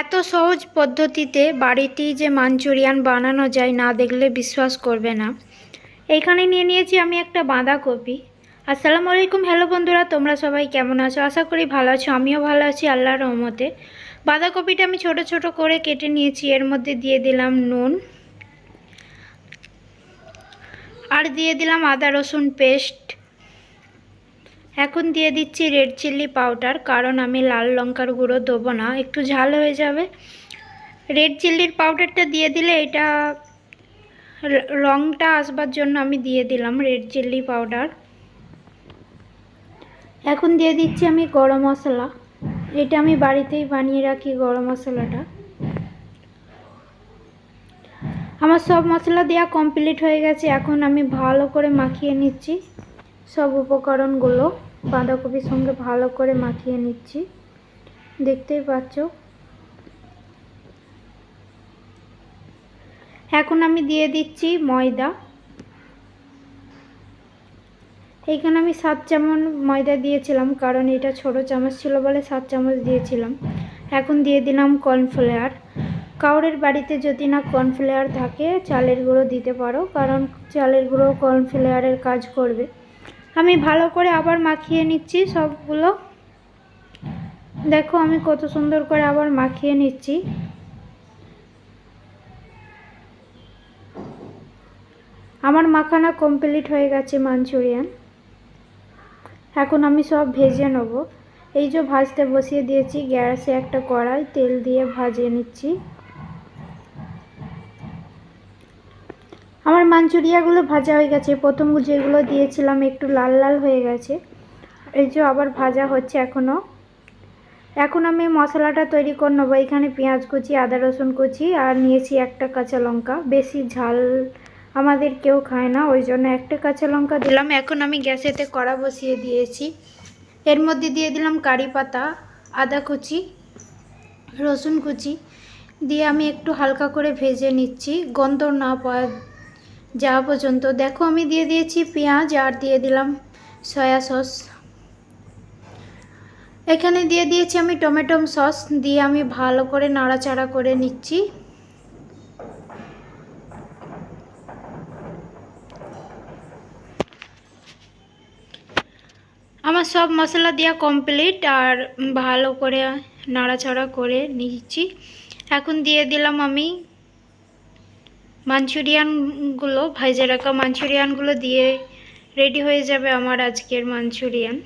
এত সহজ পদ্ধতিতে বাড়িতেই যে মাঞ্চুরিয়ান বানানো যায় না দেখলে বিশ্বাস করবে না। এইখানে নিয়ে নিয়েছি আমি একটা বাঁধাকপি। আসসালামু আলাইকুম, হ্যালো বন্ধুরা, তোমরা সবাই কেমন আছো? আশা করি ভালো আছো, আমিও ভালো আছি, আল্লাহর রহমতে। বাঁধাকপিটা আমি ছোট ছোট করে কেটে নিয়েছি, এর মধ্যে দিয়ে দিলাম নুন আর দিয়ে দিলাম আদা রসুন পেস্ট। এখন দিয়ে দিচ্ছি রেড চিল্লি পাউডার, কারণ আমি লাল লঙ্কার গুঁড়ো দেবো না। একটু ঝাল হয়ে যাবে। রেড চিল্লির পাউডারটা দিয়ে দিলে এটা রঙটা আসবার জন্য আমি দিয়ে দিলাম রেড চিল্লি পাউডার। এখন দিয়ে দিচ্ছি আমি গরম মশলা। এটা আমি বাড়িতেই বানিয়ে রাখি গরম মশলাটা। আমার সব মশলা দেওয়া কমপ্লিট হয়ে গেছে। এখন আমি ভালো করে মাখিয়ে নিচ্ছি সব উপকরণগুলো। বাঁধাকপির সঙ্গে ভালো করে মাখিয়ে নিচ্ছি। দেখতেই পাচ্ছ? এখন আমি দিয়ে দিচ্ছি ময়দা। এইখানে আমি সাত চামচ ময়দা দিয়েছিলাম, কারণ এটা ছোট চামচ ছিল বলে সাত চামচ দিয়েছিলাম। এখন দিয়ে দিলাম কর্নফ্লেয়ার কাউরের বাড়িতে যদি না কর্নফ্লেয়ার থাকে, চালের গুঁড়ো দিতে পারো, কারণ চালের গুঁড়ো কর্নফ্লেয়ারের কাজ করবে। আমি ভালো করে আবার মাখিয়ে নিচ্ছি সবগুলো। দেখো আমি কত সুন্দর করে আবার মাখিয়ে নিচ্ছি। আমার মাখানা কমপ্লিট হয়ে গেছে মাঞ্চুরিয়ান। এখন আমি সব ভেজে নেব। এই যে ভাজতে বসিয়ে দিয়েছি গ্যাসে একটা কড়াই তেল দিয়ে ভাজিয়ে নিচ্ছি। আমার মাঞ্চুরিয়াগুলো ভাজা হয়ে গেছে। প্রথম যেগুলো দিয়েছিলাম একটু লাল লাল হয়ে গেছে। এই যে আবার ভাজা হচ্ছে এখনও এখন আমি মশলাটা তৈরি করে নেব। এখানে পেঁয়াজ কুচি, আদা রসুন কুচি আর নিয়েছি একটা কাঁচা লঙ্কা। বেশি ঝাল আমাদের কেউ খায় না, ওই জন্য একটা কাঁচা লঙ্কা দিলাম। এখন আমি গ্যাসেতে কড়া বসিয়ে দিয়েছি। এর মধ্যে দিয়ে দিলাম কারি পাতা, আদা কুচি, রসুন কুচি। দিয়ে আমি একটু হালকা করে ভেজে নিচ্ছি। গন্ধ না পাওয়া যাওয়া পর্যন্ত। দেখো, আমি দিয়ে দিয়েছি পেঁয়াজ আর দিয়ে দিলাম সয়া সস। এখানে দিয়ে দিয়েছি আমি টমেটো সস দিয়ে আমি ভালো করে নাড়াচাড়া করে নিচ্ছি। আমার সব মশলা দেওয়া কমপ্লিট আর ভালো করে নাড়াচাড়া করে নিচ্ছি। এখন দিয়ে দিলাম আমি মাঞ্চুরিয়ানগুলো, ভাইজে রাখা মাঞ্চুরিয়ানগুলো দিয়ে রেডি হয়ে যাবে আমার আজকের মাঞ্চুরিয়ান।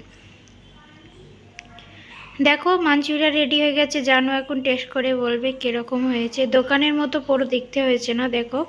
দেখো, মাঞ্চুরিয়া রেডি হয়ে গেছে। জানো এখন টেস্ট করে বলবে কীরকম হয়েছে। দোকানের মতো পুরো, দেখতে হয়েছে না, দেখো।